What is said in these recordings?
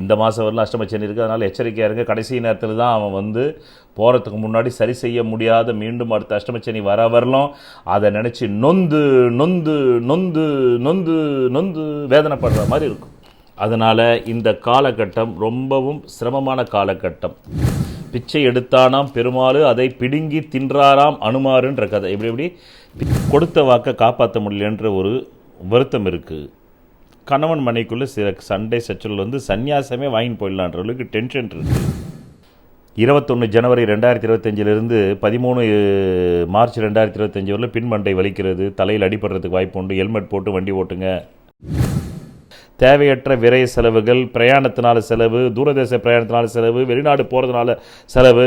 இந்த மாதம் வரலாம் அஷ்டமச்சனி இருக்குது அதனால் எச்சரிக்கையாக இருங்க. கடைசி நேரத்தில் தான் அவன் வந்து போகிறதுக்கு முன்னாடி சரி செய்ய முடியாத மீண்டும் அடுத்த அஷ்டமச்சனி வர வரலாம். அதை நினச்சி நொந்து நொந்து நொந்து நொந்து நொந்து வேதனைப்படுற மாதிரி இருக்கும். அதனால் இந்த காலகட்டம் ரொம்பவும் சிரமமான காலகட்டம். பிச்சை எடுத்தானாம் பெருமாள் அதை பிடுங்கி தின்றாராம் அனுமாருன்ற கதை. இப்படி இப்படி கொடுத்த வாக்கை காப்பாற்ற முடியலன்ற ஒரு வருத்தம் இருக்குது கணவன் மனைக்குள்ளே சில சண்டை சச்சல் வந்து சந்நியாசமே வாங்கி போயிடலான்ற அளவுக்கு டென்ஷன் இருக்குது இருபத்தொன்று ஜனவரி ரெண்டாயிரத்தி இருபத்தஞ்சிலிருந்து பதிமூணு மார்ச் ரெண்டாயிரத்தி இருபத்தஞ்சி வரல பின்மண்டை வலிக்கிறது தலையில் அடிபடுறதுக்கு வாய்ப்பு உண்டு ஹெல்மெட் போட்டு வண்டி ஓட்டுங்க. தேவையற்ற விரை செலவுகள் பிரயாணத்தினால செலவு தூரதேச பிரயாணத்தினால செலவு வெளிநாடு போகிறதுனால செலவு.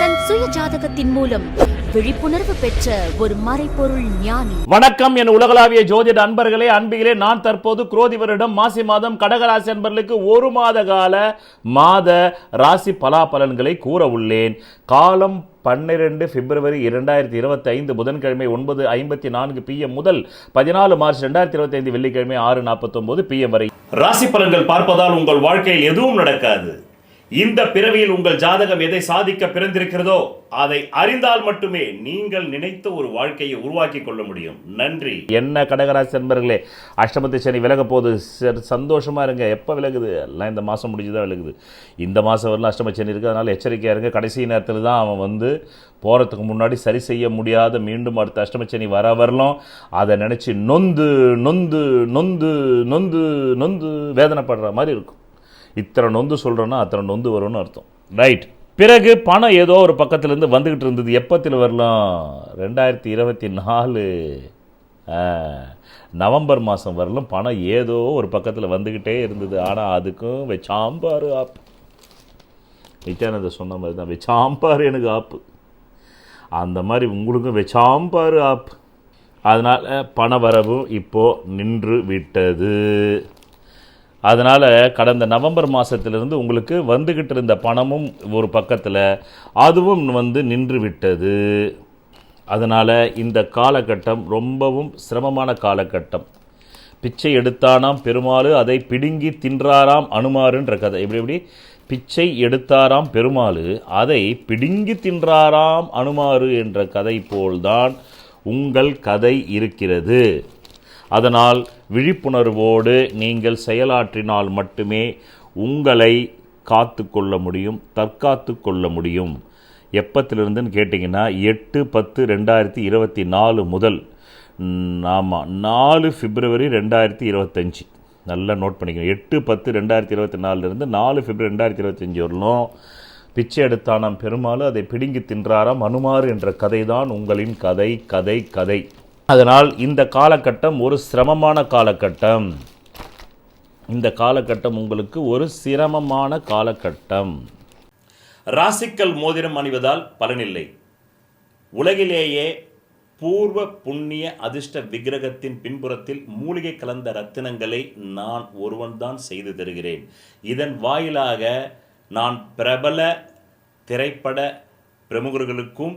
தன் சுய ஜாதகத்தின் மூலம் விழிப்புணர்வு பெற்ற ஒரு மறைபொருள் ஞானி. வணக்கம் என் உலகளாவிய ஜோதிட அன்பர்களே. அன்பிகளே நான் தற்போது குரோதி வருடம் மாசி மாதம் கடகராசி அன்பர்களுக்கு ஒரு மாத கால மாத ராசி பலாபலன்களை கூற உள்ளேன். காலம் பன்னிரெண்டு பிப்ரவரி இரண்டாயிரத்தி இருபத்தி ஐந்து புதன்கிழமை ஒன்பது ஐம்பத்தி நான்கு பிஎம் முதல் பதினாலு மார்ச் ரெண்டாயிரத்தி இருபத்தி ஐந்து வெள்ளிக்கிழமை ஆறு நாற்பத்தொன்பது பிஎம் வரை. ராசி பலன்கள் பார்ப்பதால் உங்கள் வாழ்க்கையில் எதுவும் நடக்காது. இந்த பிறவியில் உங்கள் ஜாதகம் எதை சாதிக்க பிறந்திருக்கிறதோ அதை அறிந்தால் மட்டுமே நீங்கள் நினைத்த ஒரு வாழ்க்கையை உருவாக்கி கொள்ள முடியும். நன்றி. என்ன கடகராசி நண்பர்களே அஷ்டமத்து சனி விலக போது சரி இருங்க. எப்போ விலகுது? எல்லாம் இந்த மாதம் முடிஞ்சு தான் விலகுது. இந்த மாதம் வரலாம் அஷ்டம சனி இருக்குது அதனால் எச்சரிக்கையாக இருங்க. கடைசி நேரத்தில் தான் அவன் வந்து போகிறதுக்கு முன்னாடி சரி செய்ய முடியாத மீண்டும் அடுத்த அஷ்டமச்சனி வர வரலாம். அதை நினச்சி நொந்து நொந்து நொந்து நொந்து நொந்து வேதனைப்படுற மாதிரி இருக்கும். இத்தனை நொந்து சொல்கிறோன்னா அத்தனை நொந்து வரும்னு அர்த்தம். ரைட் பிறகு பணம் ஏதோ ஒரு பக்கத்துலேருந்து வந்துக்கிட்டு இருந்தது. எப்பத்தில் வரலாம்? ரெண்டாயிரத்தி இருபத்தி நாலு நவம்பர் மாதம் வரலும் பணம் ஏதோ ஒரு பக்கத்தில் வந்துக்கிட்டே இருந்தது. ஆனால் அதுக்கும் வெச்சாம்பார் ஆப்பு நித்யானந்த சொன்ன மாதிரி தான் வெச்சாம்பார் எனக்கு ஆப்பு அந்த மாதிரி உங்களுக்கும் வெச்சாம்பார் ஆப்பு அதனால் பண வரவும் இப்போது நின்று விட்டது. அதனால் கடந்த நவம்பர் மாதத்திலிருந்து உங்களுக்கு வந்துக்கிட்டு இருந்த பணமும் ஒரு பக்கத்தில் அதுவும் வந்து நின்று விட்டது அதனால் இந்த காலகட்டம் ரொம்பவும் சிரமமான காலகட்டம். பிச்சை எடுத்தானாம் பெருமாள் அதை பிடுங்கி தின்றாராம் அனுமாருன்ற கதை. இப்படி இப்படி பிச்சை எடுத்தாராம் பெருமாள் அதை பிடுங்கி தின்றாராம் அனுமாரு என்ற கதை போல்தான் உங்கள் கதை இருக்கிறது. அதனால் விழிப்புணர்வோடு நீங்கள் செயலாற்றினால் மட்டுமே உங்களை காத்து கொள்ள முடியும் தற்காத்து கொள்ள முடியும். எப்பத்திலிருந்துன்னு கேட்டிங்கன்னா எட்டு பத்து ரெண்டாயிரத்தி இருபத்தி நாலு முதல் ஆமாம் நாலு பிப்ரவரி ரெண்டாயிரத்தி இருபத்தஞ்சி. நல்லா நோட் பண்ணிக்கணும் எட்டு பத்து ரெண்டாயிரத்தி இருபத்தி நாலுலேருந்து நாலு பிப்ரவரி ரெண்டாயிரத்தி இருபத்தஞ்சி வரலும் பிச்சை எடுத்தானாம் பெருமாள் அதை பிடுங்கி தின்றாராம் அனுமார் என்ற கதை தான் உங்களின் கதை கதை கதை. அதனால் இந்த காலகட்டம் ஒரு சிரமமான காலகட்டம். இந்த காலகட்டம் உங்களுக்கு ஒரு சிரமமான காலகட்டம். ராசிக்கல் மோதிரம் அணிவதால் பலனில்லை. உலகிலேயே பூர்வ புண்ணிய அதிர்ஷ்ட விக்கிரகத்தின் பின்புறத்தில் மூலிகை கலந்த ரத்தினங்களை நான் ஒருவன்தான் செய்து தருகிறேன். இதன் வாயிலாக நான் பிரபல திரைப்பட பிரமுகர்களுக்கும்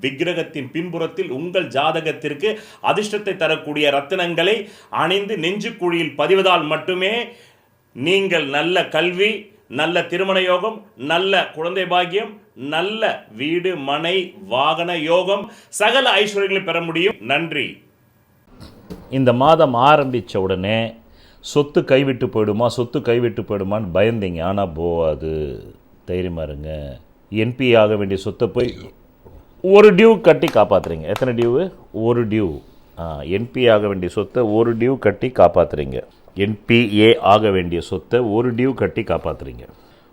விக்கிரகத்தின் பின்புறத்தில் உங்கள் ஜாதகத்திற்கு அதிர்ஷ்டத்தை தரக்கூடிய ரத்தினங்களை அணிந்து நெஞ்சுக்குழியில் பதிவதால் மட்டுமே நீங்கள் நல்ல கல்வி நல்ல திருமண யோகம் நல்ல குழந்தை பாக்கியம் நல்ல வீடு மனை வாகன யோகம் சகல ஐஸ்வர்யங்களை பெற முடியும். நன்றி. இந்த மாதம் ஆரம்பித்த உடனே சொத்து கைவிட்டு போயிடுமா சொத்து கைவிட்டு போயிடுமான்னு பயந்தீங்க. ஆனால் போகாது. தைரியமாக இருங்க. என்பி ஆக வேண்டிய சொத்தை போய் ஒரு டியூ கட்டி காப்பாற்றுறீங்க எத்தனை டியூவு ஒரு டியூ. என்பி ஆக வேண்டிய சொத்தை ஒரு டியூ கட்டி காப்பாற்றுறீங்க என்பிஏ ஆக வேண்டிய சொத்தை ஒரு டியூ கட்டி காப்பாற்றுறீங்க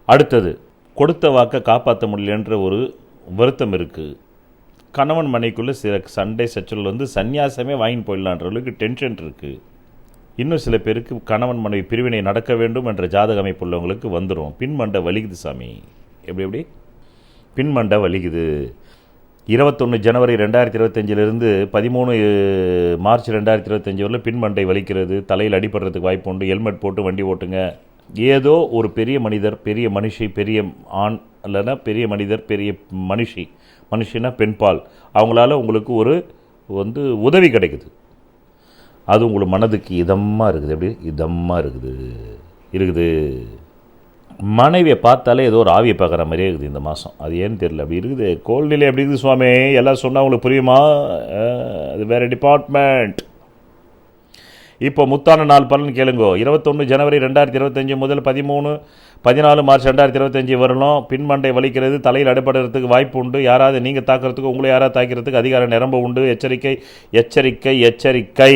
அடுத்தது கொடுத்த வாக்கை காப்பாற்ற முடியலன்ற ஒரு வருத்தம் இருக்குது கணவன் மனைக்குள்ளே சில சண்டை சச்சரவு வந்து சந்நியாசமே வாங்கின்னு போயிடலான்ற அளவுக்கு டென்ஷன் இருக்குது இன்னும் சில பேருக்கு கணவன் மனைவி பிரிவினை நடக்க வேண்டும் என்ற ஜாதக அமைப்பு உள்ளவங்களுக்கு வந்துடும் பின்மண்டை வலிக்குது சாமி. எப்படி எப்படி? பின்மண்டை வலிக்குது. இருபத்தொன்று ஜனவரி ரெண்டாயிரத்தி இருபத்தஞ்சிலிருந்து பதிமூணு மார்ச் ரெண்டாயிரத்தி இருபத்தஞ்சி வரல பின்மண்டை வலிக்கிறது. தலையில் அடிபடுறதுக்கு வாய்ப்பு உண்டு. ஹெல்மெட் போட்டு வண்டி ஓட்டுங்க. ஏதோ ஒரு பெரிய மனிதர் பெரிய மனுஷி பெரிய ஆண் இல்லைன்னா பெரிய மனிதர் பெரிய மனுஷி மனுஷினா பெண்பால். அவங்களால உங்களுக்கு ஒரு வந்து உதவி கிடைக்குது. அது உங்களுக்கு மனதுக்கு இதமாக இருக்குது. எப்படி? இதமாக இருக்குது. இருக்குது. மனைவியை பார்த்தாலே ஏதோ ஒரு ஆவியை பார்க்குற மாதிரியே இருக்குது இந்த மாதம். அது ஏன்னு தெரியல. அப்படி இருக்குது. கோல்நிலை எப்படி இருக்குது சுவாமி. எல்லாம் சொன்னால் உங்களுக்கு புரியுமா? அது வேறு டிபார்ட்மெண்ட் இப்போ முத்தான நாள் பலன் கேளுங்கோ. இருபத்தொன்று ஜனவரி ரெண்டாயிரத்தி இருபத்தஞ்சி முதல் பதிமூணு பதினாலு மார்ச் ரெண்டாயிரத்தி இருபத்தஞ்சி வரலும் பின்மண்டை வலிக்கிறது தலையில் அடிபடுறதுக்கு வாய்ப்பு உண்டு. யாராவது நீங்கள் தாக்குறதுக்கு உங்களை யாராவது தாக்கிறதுக்கு அதிகாரம் நிரம்ப உண்டு. எச்சரிக்கை எச்சரிக்கை எச்சரிக்கை.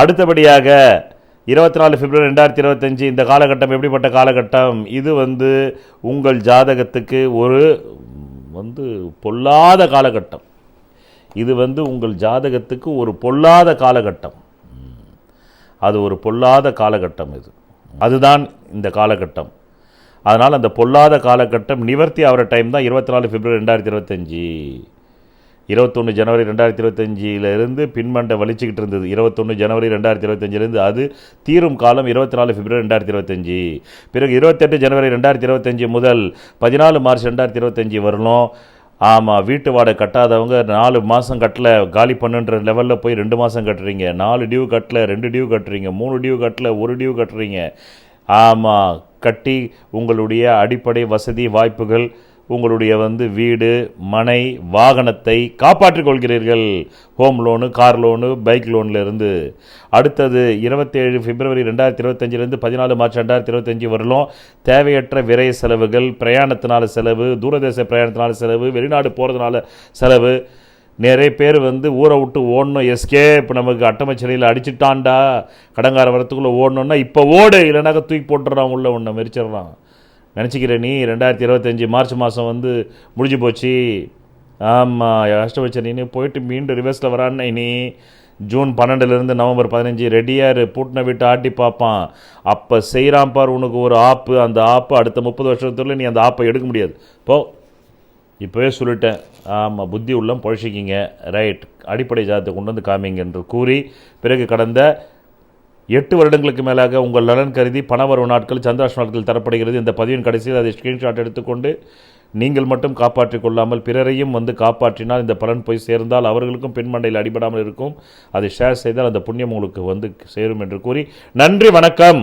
அடுத்தபடியாக இருபத்தி நாலு பிப்ரவரி ரெண்டாயிரத்தி இருபத்தஞ்சி இந்த காலகட்டம் எப்படிப்பட்ட காலகட்டம்? இது வந்து உங்கள் ஜாதகத்துக்கு ஒரு வந்து பொல்லாத காலகட்டம். இது வந்து உங்கள் ஜாதகத்துக்கு ஒரு பொல்லாத காலகட்டம். அது ஒரு பொல்லாத காலகட்டம் இது. அதுதான் இந்த காலகட்டம். அதனால் அந்த பொல்லாத காலகட்டம் நிவர்த்தி ஆகிற டைம் தான் இருபத்தி நாலு பிப்ரவரி ரெண்டாயிரத்தி இருபத்தஞ்சி. இருபத்தொன்று ஜனவரி ரெண்டாயிரத்தி இருபத்தஞ்சிலிருந்து பின்மண்டை வலிச்சுக்கிட்டு இருந்தது. இருபத்தொன்று ஜனவரி ரெண்டாயிரத்தி இருபத்தஞ்சிலேருந்து அது தீரும் காலம் இருபத்தி நாலு பிப்ரவரி ரெண்டாயிரத்தி இருபத்தஞ்சி. பிறகு இருபத்தெட்டு ஜனவரி ரெண்டாயிரத்தி இருபத்தஞ்சி முதல் பதினாலு மார்ச் ரெண்டாயிரத்தி இருபத்தஞ்சி வரணும் ஆமாம் வீட்டு வாடகை கட்டாதவங்க நாலு மாதம் கட்டல காலி பண்ணுன்ற லெவலில் போய் ரெண்டு மாதம் கட்டுறீங்க. நாலு டியூ கட்டல ரெண்டு டியூ கட்டுறீங்க. மூணு டியூ கட்டல ஒரு டியூ கட்டுறீங்க. ஆமாம் கட்டி உங்களுடைய அடிப்படை வசதி வாய்ப்புகள் உங்களுடைய வந்து வீடு மனை வாகனத்தை காப்பாற்றிக் கொள்கிறீர்கள். Home loan car loan bike லோன்லேருந்து அடுத்தது இருபத்தேழு பிப்ரவரி ரெண்டாயிரத்தி இருபத்தஞ்சிலேருந்து பதினாலு மார்ச் ரெண்டாயிரத்தி இருபத்தஞ்சி வரலும் தேவையற்ற விரை செலவுகள் பிரயாணத்தினால செலவு தூரதேச பிரயாணத்தினால செலவு வெளிநாடு போகிறதுனால செலவு. நிறைய பேர் வந்து ஊரை விட்டு ஓடணும். எஸ்கே இப்போ நமக்கு அட்டமச்சனையில் அடிச்சுட்டாண்டா கடங்கார வரத்துக்குள்ளே ஓடணுன்னா இப்போ ஓடு. இல்லைனாக்கா தூக்கி போட்டுடுறான் உள்ள ஒன்று மெரிச்சிடுறான் நினச்சிக்கிற நீ ரெண்டாயிரத்தி இருபத்தஞ்சி மார்ச் மாதம் வந்து முடிஞ்சு போச்சு. ஆமாம் அஷ்டபட்ச போயிட்டு மீண்டும் ரிவர்ஸில் வரான்னு நீ ஜூன் பன்னெண்டுலேருந்து நவம்பர் பதினஞ்சு ரெடியாரு பூட்டின விட்டு ஆட்டி பார்ப்பான். அப்போ செய்கிறான் பார் உனக்கு ஒரு ஆப்பு. அந்த ஆப்பு அடுத்த முப்பது வருஷத்துல நீ அந்த ஆப்பை எடுக்க முடியாது. போ. இப்போவே சொல்லிட்டேன். ஆமாம் புத்தி உள்ளம் பொழைச்சிக்கிங்க. ரைட். அடிப்படை ஜாதத்தை கொண்டு வந்து காமிங்க என்று கூறி பிறகு கடந்த எட்டு வருடங்களுக்கு மேலாக உங்கள் நலன் கருதி பணவரவு நாட்கள் சந்திராஷ் நாட்கள் தரப்படுகிறது. இந்த பதிவின் கடைசியில் அதை ஸ்கிரீன்ஷாட் எடுத்துக்கொண்டு நீங்கள் மட்டும் காப்பாற்றிக் கொள்ளாமல் பிறரையும் வந்து காப்பாற்றினால் இந்த பலன் போய் சேர்ந்தால் அவர்களுக்கும் பின்மண்டையில் அடிபடாமல் இருக்கும். அதை ஷேர் செய்தால் அந்த புண்ணியம் உங்களுக்கு வந்து சேரும் என்று கூறி நன்றி வணக்கம்.